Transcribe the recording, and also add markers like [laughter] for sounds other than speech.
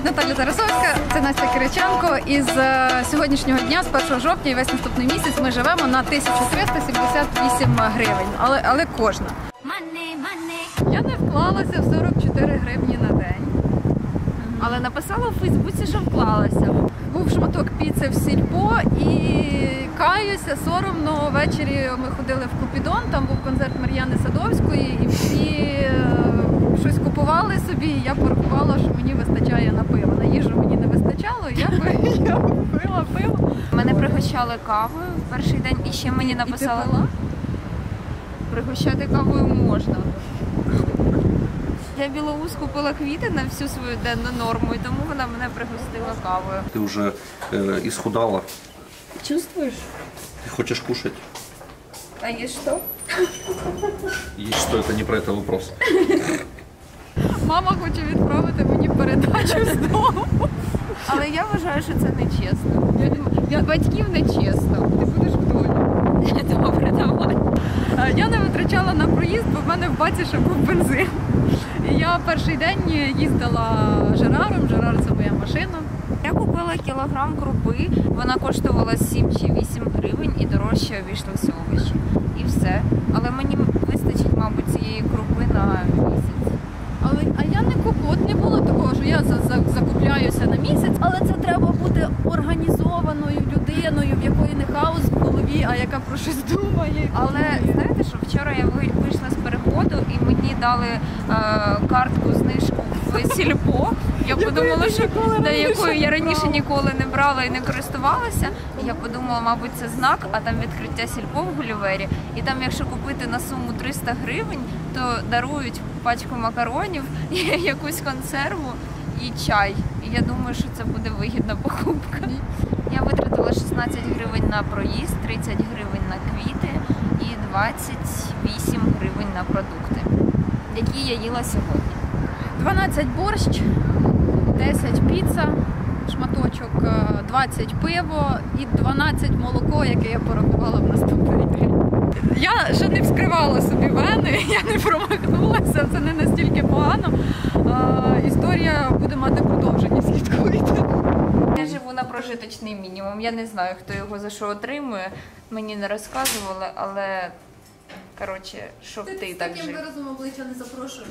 звуть Наталя Тарасовська, це Настя Кириченко. І з е, сьогоднішнього дня, з 1 жовтня і весь наступний місяць, ми живемо на 1378 гривень, але, але кожна. Я не вклалася в 44 гривні на день. Але написала в Фейсбуці, що вклалася. Був шматок піци в сільпо і каюся, соромно. Ввечері ми ходили в Купідон, там був концерт Мар'яни Садовської, і всі е, щось купували собі. І я порахувала, що вистачає на пиво. На їжу мені не вистачало, і [laughs] я, би- я купила пиво. Мене пригощали кавою в перший день і ще мені написали, І ти пила? пригощати кавою можна. Я білоус купила квіти на всю свою денну норму, і тому вона мене пригостила кавою. Ты уже э, исхудала. Чувствуєш? Ты хочешь кушать? А є що? Есть что, это не про это вопрос. [laughs] Мама хоче відправити мені передачу з дому. Але я вважаю, що це нечесно. Від батьків нечесно. Ти будеш в долі. Добре, давай. Е, Я не витрачала на проїзд, бо в мене в баці ще був бензин. І я перший день їздила Жераром. Жерар це моя машина. Я купила кілограм крупи, вона коштувала 7 чи 8 гривень і дорожче обійшлися овочі. І все. Але мені вистачить, мабуть, цієї крупи на місяць. Але а я не куп... От не було такого, що я за, за, закупляюся на місяць, але це треба бути людиною, в якої не хаос в голові, а яка про щось думає. Але знаєте, що вчора я ви- вийшла з переходу і мені дали е, картку знижку в сільпо. Я подумала, що на якою я раніше ніколи не брала і не користувалася. І я подумала, мабуть, це знак, а там відкриття сільпо в Гулівері. І там, якщо купити на суму 300 гривень, то дарують пачку макаронів, [laughs] якусь консерву і чай. І я думаю, що це буде вигідна покупка. Я витратила 16 гривень на проїзд, 30 гривень на квіти і 28 гривень на продукти, які я їла сьогодні. 12 борщ, 10 піца, шматочок, е, 20 пиво і 12 молоко, яке я порахувала в наступний день. Я ще не вскривала собі вени, [laughs] я не промахнулася, це не настільки погано. Історія буде мати продовження, слідкуйте. Я живу на прожиточний мінімум. Я не знаю, хто його за що отримує. Мені не розказували, але коротше, щоб ти, так жив. виразом обличчя не запрошую.